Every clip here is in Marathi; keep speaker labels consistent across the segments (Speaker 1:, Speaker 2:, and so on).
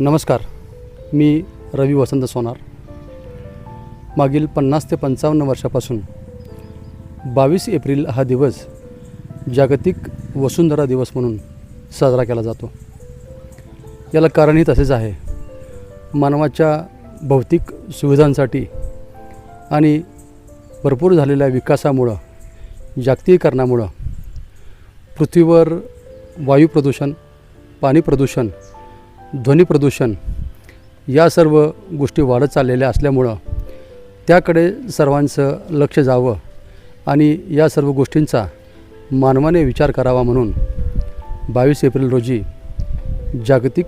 Speaker 1: नमस्कार मी रवी वसंत सोनार. मागील पन्नास ते पंचावन्न वर्षापासून बावीस एप्रिल हा दिवस जागतिक वसुंधरा दिवस म्हणून साजरा केला जातो. याला कारणही तसेच आहे. मानवाच्या भौतिक सुविधांसाठी आणि भरपूर झालेल्या विकासामुळं जागतिकीकरणामुळं पृथ्वीवर वायू प्रदूषण पाणी प्रदूषण ध्वनी प्रदूषण या सर्व गोष्टी वाढत चाललेल्या असल्यामुळं त्याकडे सर्वांचं लक्ष जावं आणि या सर्व गोष्टींचा मानवाने विचार करावा म्हणून बावीस एप्रिल रोजी जागतिक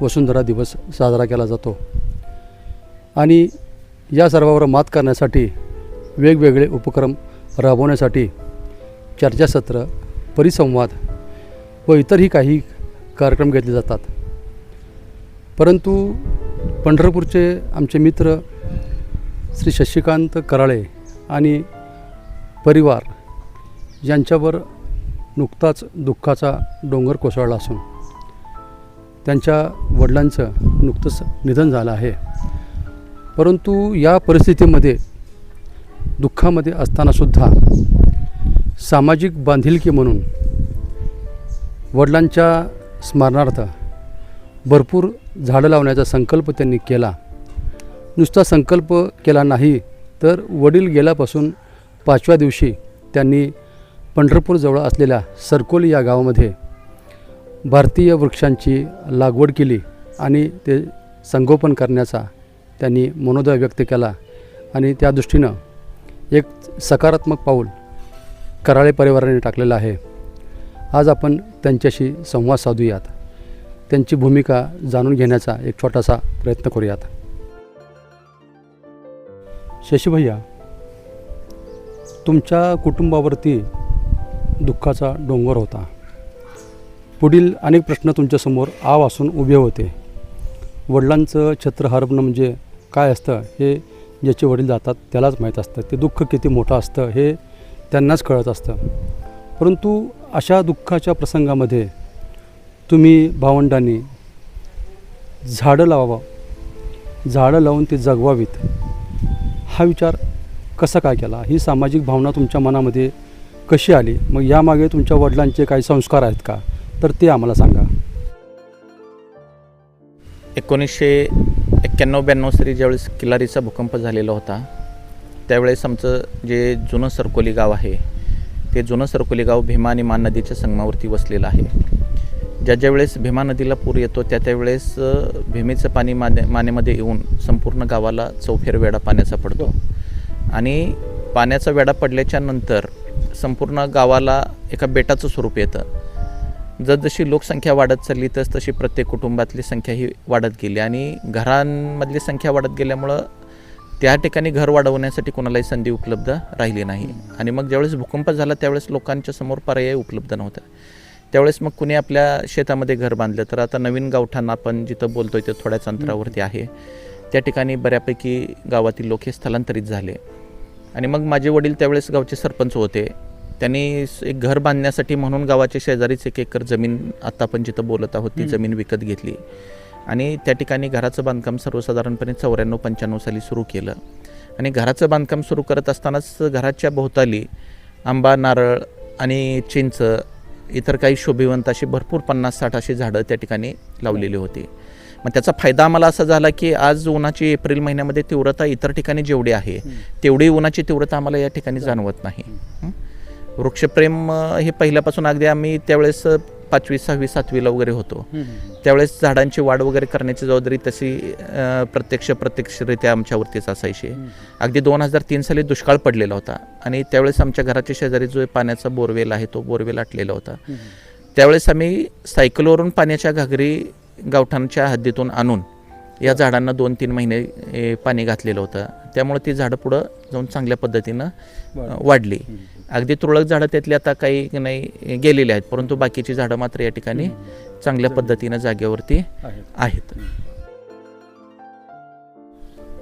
Speaker 1: वसुंधरा दिवस साजरा केला जातो. आणि या सर्वावर मात करण्यासाठी वेगवेगळे उपक्रम राबवण्यासाठी चर्चासत्र परिसंवाद व इतरही काही कार्यक्रम घेतले जातात. परंतु पंढरपूरचे आमचे मित्र श्री शशिकांत कराळे आणि परिवार यांच्यावर नुकताच दुःखाचा डोंगर कोसळला असून त्यांच्या वडिलांचं नुकतंच निधन झालं आहे. परंतु या परिस्थितीमध्ये दुःखामध्ये असतानासुद्धा सामाजिक बांधिलकी म्हणून वडिलांच्या स्मरणार्थ भरपूर झाडं लावण्याचा संकल्प त्यांनी केला. नुसता संकल्प केला नाही तर वडील गेल्यापासून पाचव्या दिवशी त्यांनी पंढरपूरजवळ असलेल्या सरकोली या गावामध्ये भारतीय वृक्षांची लागवड केली आणि ते संगोपन करण्याचा त्यांनी मनोदय व्यक्त केला आणि त्या दृष्टीनं एक सकारात्मक पाऊल कराळे परिवाराने टाकलेलं आहे. आज आपण त्यांच्याशी संवाद साधूयात. त्यांची भूमिका जाणून घेण्याचा एक छोटासा प्रयत्न करूयात. शशीभैया तुमच्या कुटुंबावरती दुःखाचा डोंगर होता. पुढील अनेक प्रश्न तुमच्यासमोर आव असून उभे होते. वडिलांचं छत्र हरपणं म्हणजे काय असतं हे ज्याचे वडील जातात त्यालाच माहीत असतं. ते दुःख किती मोठं असतं हे त्यांनाच कळत असतं. परंतु अशा दुःखाच्या प्रसंगामध्ये तुम्ही भावंडांनी झाडं लावावं. झाडं लावून ती जगवावीत. हा विचार कसा काय केला? ही सामाजिक भावना तुमच्या मनामध्ये कशी आली? मग यामागे तुमच्या वडिलांचे काही संस्कार आहेत का? तर ते आम्हाला सांगा.
Speaker 2: एकोणीसशे एक्क्याण्णव ब्याण्णव साली ज्यावेळेस किल्लारीचा भूकंप झालेला होता त्यावेळेस आमचं जे जुनं सरकोली गाव आहे ते जुनं सरकोली गाव भीमा आणि मान नदीच्या संगमावरती वसलेलं आहे. ज्या ज्या वेळेस भीमा नदीला पूर येतो त्या त्यावेळेस भीमेचं पाणी माने मानेमध्ये येऊन संपूर्ण गावाला चौफेर वेढा पाण्याचा पडतो. आणि पाण्याचा वेढा पडल्याच्या नंतर संपूर्ण गावाला एका बेटाचं स्वरूप येतं. जसजशी लोकसंख्या वाढत चालली तस तशी प्रत्येक कुटुंबातली संख्या ही वाढत गेली. आणि घरांमधली संख्या वाढत गेल्यामुळं त्या ठिकाणी घर वाढवण्यासाठी कोणालाही संधी उपलब्ध राहिली नाही. आणि मग ज्यावेळेस भूकंप झाला त्यावेळेस लोकांच्या समोर पर्याय उपलब्ध नव्हता. त्यावेळेस मग कुणी आपल्या शेतामध्ये घर बांधलं. तर आता नवीन गावठाण आपण जिथं बोलतोय ते थोड्याच अंतरावरती आहे. त्या ठिकाणी बऱ्यापैकी गावातील लोक हे स्थलांतरित झाले. आणि मग माझे वडील त्यावेळेस गावचे सरपंच होते. त्यांनी एक घर बांधण्यासाठी म्हणून गावाच्या शेजारीच एक एकर जमीन आता आपण जिथं बोलत आहोत ती जमीन विकत घेतली. आणि त्या ठिकाणी घराचं बांधकाम सर्वसाधारणपणे चौऱ्याण्णव पंच्याण्णव साली सुरू केलं. आणि घराचं बांधकाम सुरू करत असतानाच घराच्या भोवताली आंबा नारळ आणि चिंच इतर काही शोभिवंत अशी भरपूर पन्नास साठ अशी झाडं त्या ठिकाणी लावलेली होती. मग त्याचा फायदा आम्हाला असा झाला की आज उन्हाची एप्रिल महिन्यामध्ये तीव्रता इतर ठिकाणी जेवढी आहे तेवढी उन्हाची तीव्रता आम्हाला या ठिकाणी जाणवत नाही? वृक्षप्रेम हे पहिल्यापासून अगदी आम्ही त्यावेळेस पाचवी सहावी सातवीला वगैरे होतो. त्यावेळेस झाडांची वाढ वगैरे करण्याची जबाबदारी तशी प्रत्यक्ष प्रत्यक्षरित्या आमच्यावरतीच असायची. अगदी दोन हजार तीन साली दुष्काळ पडलेला होता. आणि त्यावेळेस आमच्या घराच्या शेजारी जो पाण्याचा बोरवेल आहे तो बोरवेल आटलेला होता. त्यावेळेस आम्ही सायकलवरून पाण्याच्या घागरी गावठाणच्या हद्दीतून आणून या झाडांना दोन तीन महिने पाणी घातलेलं होतं. त्यामुळे ती झाडं पुढं जाऊन चांगल्या पद्धतीनं वाढली. अगदी तुरळक झाडं त्यातली आता काही नाही गेलेली आहेत परंतु बाकीची झाडं मात्र या ठिकाणी चांगल्या पद्धतीनं जागेवरती आहेत.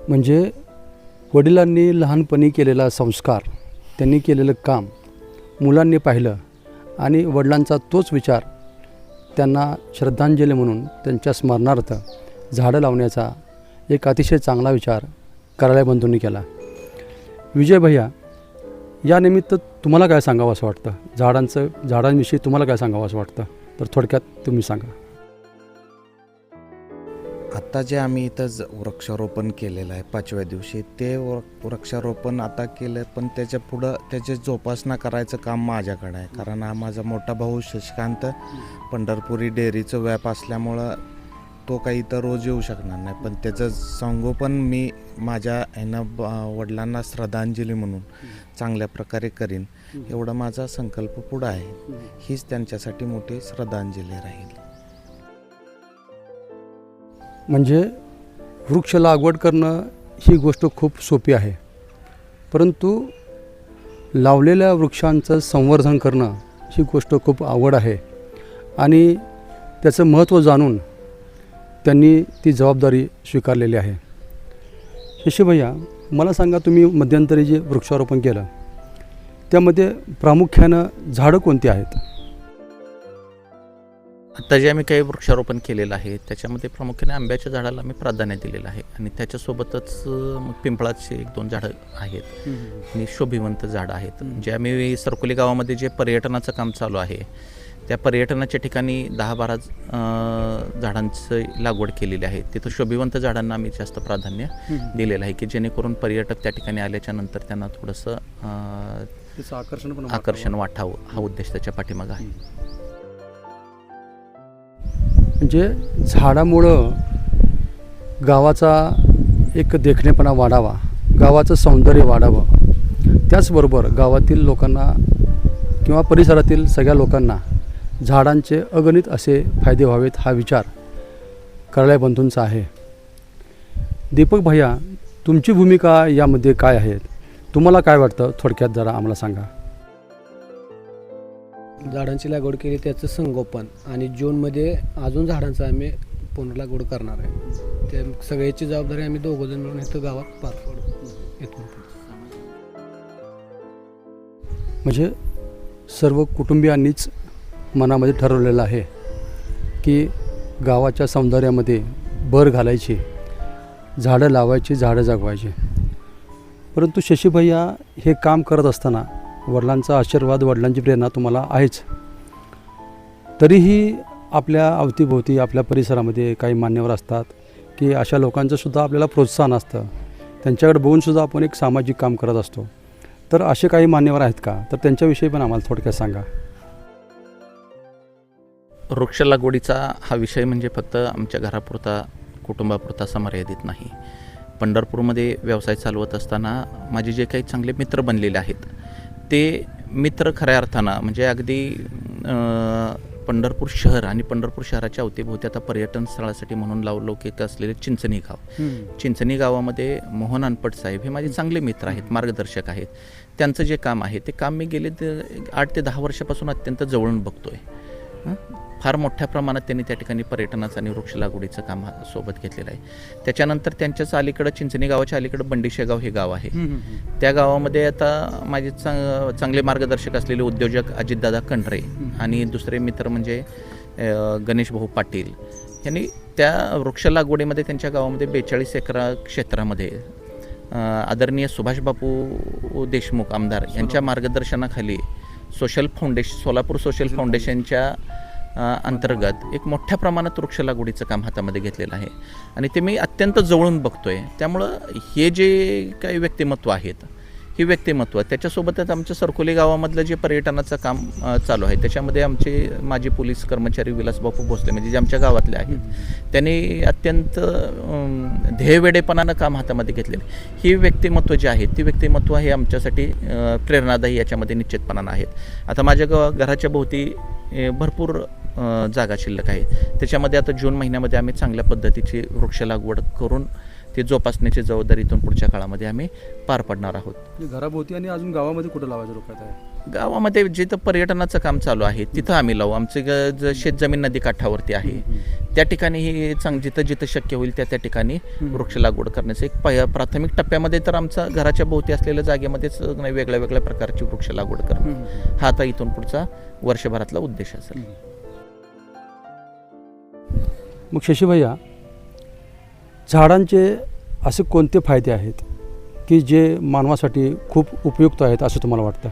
Speaker 1: म्हणजे वडिलांनी लहानपणी केलेला संस्कार त्यांनी केलेलं काम मुलांनी पाहिलं आणि वडिलांचा तोच विचार त्यांना श्रद्धांजली म्हणून त्यांच्या स्मरणार्थ झाडं लावण्याचा एक अतिशय चांगला विचार कार्यालय बंधूंनी केला. विजय भैया या निमित्त तुम्हाला काय सांगावं असं वाटतं? झाडांचं झाडांविषयी तुम्हाला काय सांगावं असं वाटतं? तर थोडक्यात तुम्ही सांगा.
Speaker 3: आत्ता जे आम्ही इथं ज- वृक्षारोपण केलेलं आहे पाचव्या दिवशी ते वृक्षारोपण आता केलं पण त्याच्या पुढं त्याची जोपासना करायचं काम माझ्याकडे आहे. कारण हा माझा मोठा भाऊ शशिकांत पंढरपुरी डेअरीचं व्याप असल्यामुळं तो काही तर रोज येऊ शकणार नाही. पण त्याचं संगोपन मी माझ्या ह्यानं ब- वडिलांना श्रद्धांजली म्हणून चांगल्या प्रकारे करीन. एवढा माझा संकल्प पुढं आहे. हीच त्यांच्यासाठी मोठी श्रद्धांजली राहील.
Speaker 1: म्हणजे वृक्ष लागवड करणं ही गोष्ट खूप सोपी आहे. परंतु लावलेल्या वृक्षांचं संवर्धन करणं ही गोष्ट खूप आवड आहे. आणि त्याचं महत्त्व जाणून त्यांनी ती जबाबदारी स्वीकारलेली आहे. शशीभैया मला सांगा तुम्ही मध्यंतरी जे वृक्षारोपण केलं त्यामध्ये प्रामुख्यानं झाडं कोणती आहेत?
Speaker 2: आता जे आम्ही काही वृक्षारोपण केलेलं आहे त्याच्यामध्ये प्रामुख्याने आंब्याच्या झाडाला मी प्राधान्य दिलेलं आहे आणि त्याच्यासोबतच मग पिंपळाचे एक दोन झाडं आहेत आणि शोभिवंत झाडं आहेत. जे आम्ही सरकोली गावामध्ये जे पर्यटनाचं काम चालू आहे त्या पर्यटनाच्या ठिकाणी दहा बारा झाडांचं लागवड केलेली आहे. तिथं शोभिवंत झाडांना आम्ही जास्त प्राधान्य दिलेलं आहे की जेणेकरून पर्यटक त्या ठिकाणी आल्याच्यानंतर त्यांना थोडंसं
Speaker 1: आकर्षण पण
Speaker 2: आकर्षण वाटावं हा उद्देश त्याच्या पाठीमागं आहे.
Speaker 1: म्हणजे झाडामुळं गावाचा एक देखणेपणा वाढावा गावाचं सौंदर्य वाढावं. त्याचबरोबर गावातील लोकांना किंवा परिसरातील सगळ्या लोकांना झाडांचे अगणित असे फायदे व्हावेत हा विचार कार्यालय बंधूंचा आहे. दीपक भैया तुमची भूमिका यामध्ये काय आहे? तुम्हाला काय वाटतं? थोडक्यात जरा आम्हाला सांगा.
Speaker 4: झाडांची लागवड केली त्याचं संगोपन आणि जूनमध्ये अजून झाडांचं आम्ही पुनर्लागवड करणार आहे. त्या सगळ्याची जबाबदारी आम्ही दोघंजण मिळून इथं गावात पार पाडू. इथून.
Speaker 1: म्हणजे सर्व कुटुंबियांनीच मनामध्ये ठरवलेलं आहे की गावाच्या सौंदर्यामध्ये भर घालायची झाडं लावायची झाडं जगवायची. परंतु शशीभैया हे काम करत असताना वडिलांचा आशीर्वाद वडिलांची प्रेरणा तुम्हाला आहेच. तरीही आपल्या अवतीभोवती आपल्या परिसरामध्ये काही मान्यवर असतात की अशा लोकांचंसुद्धा आपल्याला प्रोत्साहन असतं. त्यांच्याकडे बघूनसुद्धा आपण एक सामाजिक काम करत असतो. तर असे काही मान्यवर आहेत का? तर त्यांच्याविषयी पण आम्हाला थोडक्यात सांगा.
Speaker 2: वृक्ष लागवडीचा हा विषय म्हणजे फक्त आमच्या घरापुरता कुटुंबापुरता असा मर्यादित नाही. पंढरपूरमध्ये व्यवसाय चालवत असताना माझे जे काही चांगले मित्र बनलेले आहेत ते मित्र खऱ्या अर्थानं म्हणजे अगदी पंढरपूर शहर आणि पंढरपूर शहराच्या अवतीभोवती आता पर्यटन स्थळासाठी म्हणून लावलौकिक असलेले चिंचणी गाव. चिंचणी गावामध्ये मोहन अनपट साहेब हे माझे चांगले मित्र आहेत मार्गदर्शक आहेत. त्यांचं जे काम आहे ते काम मी गेले आठ ते दहा वर्षापासून अत्यंत जवळून बघतोय? फार मोठ्या प्रमाणात त्यांनी त्या ठिकाणी पर्यटनाचं आणि वृक्ष लागवडीचं काम सोबत घेतलेलं आहे. त्याच्यानंतर त्यांच्याच अलीकडं चिंचणी गावाच्या अलीकडं बंडीशेगाव हे गाव आहे. त्या गावामध्ये आता माझे चांग चांगले मार्गदर्शक असलेले उद्योजक अजितदादा कंढरे आणि दुसरे मित्र म्हणजे गणेश भाऊ पाटील यांनी त्या वृक्ष लागवडीमध्ये त्यांच्या गावामध्ये बेचाळीस एकरा क्षेत्रामध्ये आदरणीय सुभाष बापू देशमुख आमदार यांच्या मार्गदर्शनाखाली सोशल फाउंडेशन सोलापूर सोशल फाउंडेशनच्या अंतर्गत एक मोठ्या प्रमाणात वृक्ष लागवडीचं काम हातामध्ये घेतलेलं आहे. आणि ते मी अत्यंत जवळून बघतोय. त्यामुळं हे जे काही व्यक्तिमत्व आहेत ही व्यक्तिमत्व त्याच्यासोबतच आमच्या सरकोली गावामधलं जे पर्यटनाचं काम चालू आहे त्याच्यामध्ये आमचे माजी पोलीस कर्मचारी विलासबापू भोसले म्हणजे जे आमच्या गावातले आहेत त्यांनी अत्यंत ध्येयवेडेपणानं काम हातामध्ये घेतलेलं. ही व्यक्तिमत्व जे आहेत ती व्यक्तिमत्व हे आमच्यासाठी प्रेरणादायी याच्यामध्ये निश्चितपणानं आहेत. आता माझ्या ग घराच्या भोवती भरपूर जागा शिल्लक आहे. त्याच्यामध्ये आता जून महिन्यामध्ये आम्ही चांगल्या पद्धतीची वृक्ष लागवड करून ती जोपासण्याची जबाबदारी इथून पुढच्या काळामध्ये आम्ही पार पडणार आहोत.
Speaker 1: घराभोवती आणि अजून गावामध्ये कुठं लावायचं रोखात आहे?
Speaker 2: गावामध्ये जिथं पर्यटनाचं काम चालू आहे तिथं आम्ही लावू. आमचे ग ज शेतजमीन नदी काठावरती आहे. त्या ठिकाणी ही चांग जिथं जिथं शक्य होईल त्या त्या ठिकाणी वृक्ष लागवड करण्याचं एक प्राथमिक टप्प्यामध्ये तर आमचा घराच्या भोवती असलेल्या जागेमध्येच नाही वेगळ्या वेगळ्या प्रकारची वृक्ष लागवड करणं. हा आता इथून पुढचा वर्षभरातला उद्देश असेल.
Speaker 1: मग शशीभैया झाडांचे असे कोणते फायदे आहेत की जे मानवासाठी खूप उपयुक्त आहेत असं तुम्हाला वाटतं?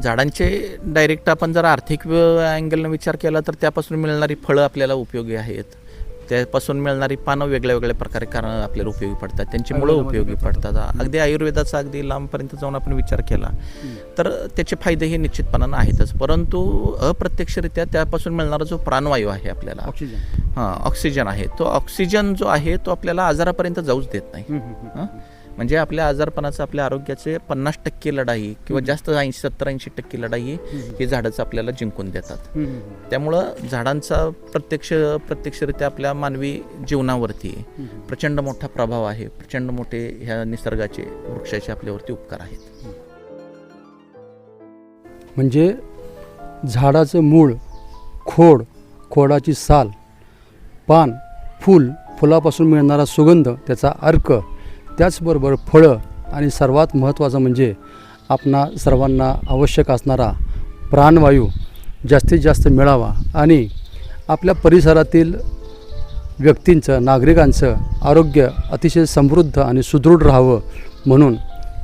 Speaker 2: झाडांचे डायरेक्ट आपण जर आर्थिक अँगलनं विचार केला तर त्यापासून मिळणारी फळं आपल्याला उपयोगी आहेत. त्यापासून मिळणारी पानं वेगळ्या वेगळ्या प्रकारे कारण आपल्याला उपयोगी पडतात. त्यांची मुळं उपयोगी पडतात. अगदी आयुर्वेदाचा अगदी लांबपर्यंत जाऊन आपण विचार केला तर त्याचे फायदे हे निश्चितपणानं आहेतच. परंतु अप्रत्यक्षरित्या त्यापासून मिळणारा जो प्राणवायू आहे आपल्याला हां ऑक्सिजन आहे. तो ऑक्सिजन जो आहे तो आपल्याला आजारापर्यंत जाऊच देत नाही. हं? म्हणजे आपल्या आजारपणाचं आपल्या आरोग्याचे पन्नास टक्के लढाई किंवा जास्त ऐंशी सत्तर ऐंशी टक्के लढाई ही झाडंच आपल्याला जिंकून देतात. त्यामुळं झाडांचा प्रत्यक्ष प्रत्यक्षरित्या आपल्या मानवी जीवनावरती प्रचंड मोठा प्रभाव आहे. प्रचंड मोठे ह्या निसर्गाचे वृक्षाचे आपल्यावरती उपकार आहेत.
Speaker 1: म्हणजे झाडाचं मूळ खोड खोडाची साल पान फूल फुलापासून मिळणारा सुगंध त्याचा अर्क त्याचबरोबर फळं आणि सर्वात महत्त्वाचं म्हणजे आपणा सर्वांना आवश्यक असणारा प्राणवायू जास्तीत जास्त मिळावा आणि आपल्या परिसरातील व्यक्तींचं नागरिकांचं आरोग्य अतिशय समृद्ध आणि सुदृढ राहावं म्हणून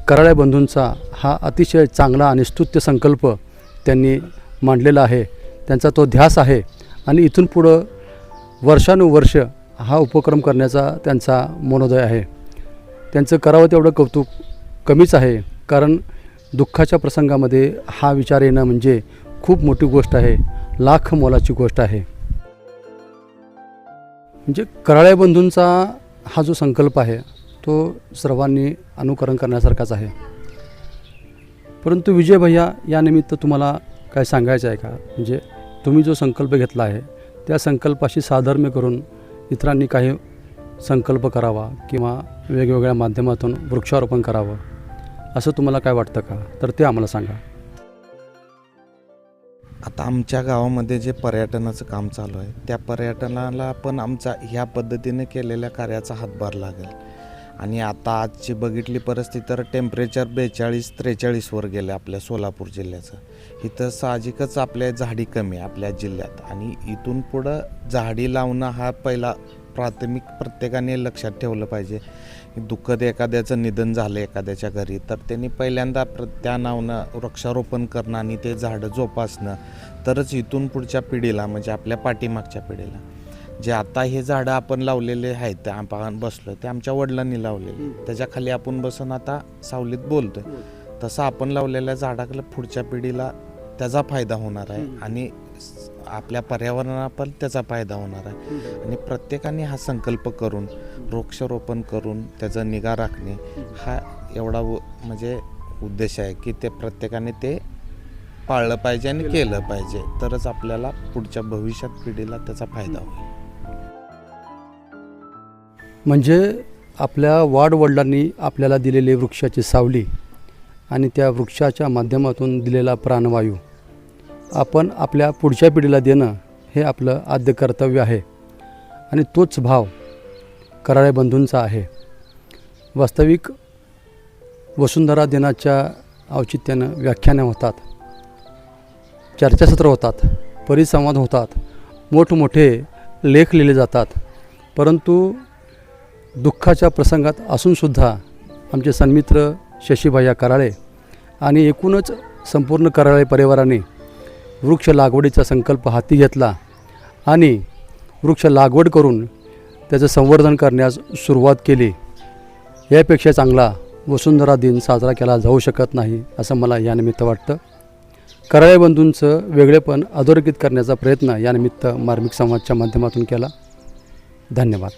Speaker 1: कराळे बंधूंचा हा अतिशय चांगला आणि स्तुत्य संकल्प त्यांनी मांडलेला आहे. त्यांचा तो ध्यास आहे आणि इथून पुढं वर्षानुवर्ष हा उपक्रम करण्याचा त्यांचा मनोदय आहे. त्यांचं करावं तेवढं कौतुक कमीच आहे. कारण दुःखाच्या प्रसंगामध्ये हा विचार येणं म्हणजे खूप मोठी गोष्ट आहे. लाख मोलाची गोष्ट आहे. म्हणजे कराळे बंधूंचा हा जो संकल्प आहे तो सर्वांनी अनुकरण करण्यासारखाच आहे. परंतु विजय भैया यानिमित्त तुम्हाला काय सांगायचं आहे का? म्हणजे तुम्ही जो संकल्प घेतला आहे त्या संकल्पाशी साधर्म्य करून इतरांनी काही संकल्प करावा किंवा वेगवेगळ्या माध्यमातून वृक्षारोपण करावं असं तुम्हाला काय वाटतं का? तर ते आम्हाला सांगा.
Speaker 3: आता आमच्या गावामध्ये जे पर्यटनाचं काम चालू आहे त्या पर्यटनाला पण आमचा ह्या पद्धतीने केलेल्या कार्याचा हातभार लागेल. आणि आता आजची बघितली परिस्थिती तर टेम्परेचर बेचाळीस त्रेचाळीसवर गेलं आपल्या सोलापूर जिल्ह्याचं. इथं साहजिकच आपल्या झाडी कमी आहे आपल्या जिल्ह्यात. आणि इथून पुढं झाडी लावणं हा पहिला प्राथमिक प्रत्येकाने लक्षात ठेवलं पाहिजे. दुःखद एखाद्याचं निधन झालं एखाद्याच्या घरी तर त्यांनी पहिल्यांदा प्र त्या नावनं वृक्षारोपण करणं आणि ते झाडं जोपासणं तरच इथून पुढच्या पिढीला म्हणजे आपल्या पाठीमागच्या पिढीला. जे आता हे झाडं आपण लावलेले आहेत ते आपण बसलो ते आमच्या वडिलांनी लावलेले. त्याच्याखाली आपण बसून आता सावलीत बोलतोय. तसं आपण लावलेल्या झाडाकडे पुढच्या पिढीला त्याचा फायदा होणार आहे. आणि आपल्या पर्यावरणाला पण त्याचा फायदा होणार आहे. आणि प्रत्येकाने हा संकल्प करून वृक्षारोपण करून त्याचं निगा राखणे हा एवढा म्हणजे उद्देश आहे की ते प्रत्येकाने ते पाळलं पाहिजे आणि केलं पाहिजे. तरच आपल्याला पुढच्या भविष्यात पिढीला त्याचा फायदा होईल.
Speaker 1: म्हणजे आपल्या वाडवडिलांनी आपल्याला दिलेली वृक्षाची सावली आणि त्या वृक्षाच्या माध्यमातून दिलेला प्राणवायू आपण आपल्या पुढच्या पिढीला देणं हे आपलं आद्य कर्तव्य आहे. आणि तोच भाव कराळे बंधूंचा आहे. वास्तविक वसुंधरा दिनाच्या औचित्यानं व्याख्यानं होतात. चर्चासत्र होतात. परिसंवाद होतात. मोठमोठे लेख लिहिले जातात. परंतु दुःखाच्या प्रसंगात असूनसुद्धा आमचे सन्मित्र शशीभाया कराळे आणि एकूणच संपूर्ण कराळे परिवाराने वृक्ष लागवडीचा संकल्प हाती घेतला आणि वृक्ष लागवड करून त्याचं संवर्धन करण्यास सुरुवात केली. यापेक्षा चांगला वसुंधरा दिन साजरा केला जाऊ शकत नाही असं मला यानिमित्त वाटतं. कराळे बंधूंचं वेगळेपण अधोरेखित करण्याचा प्रयत्न यानिमित्त मार्मिक संवादच्या माध्यमातून केला. धन्यवाद.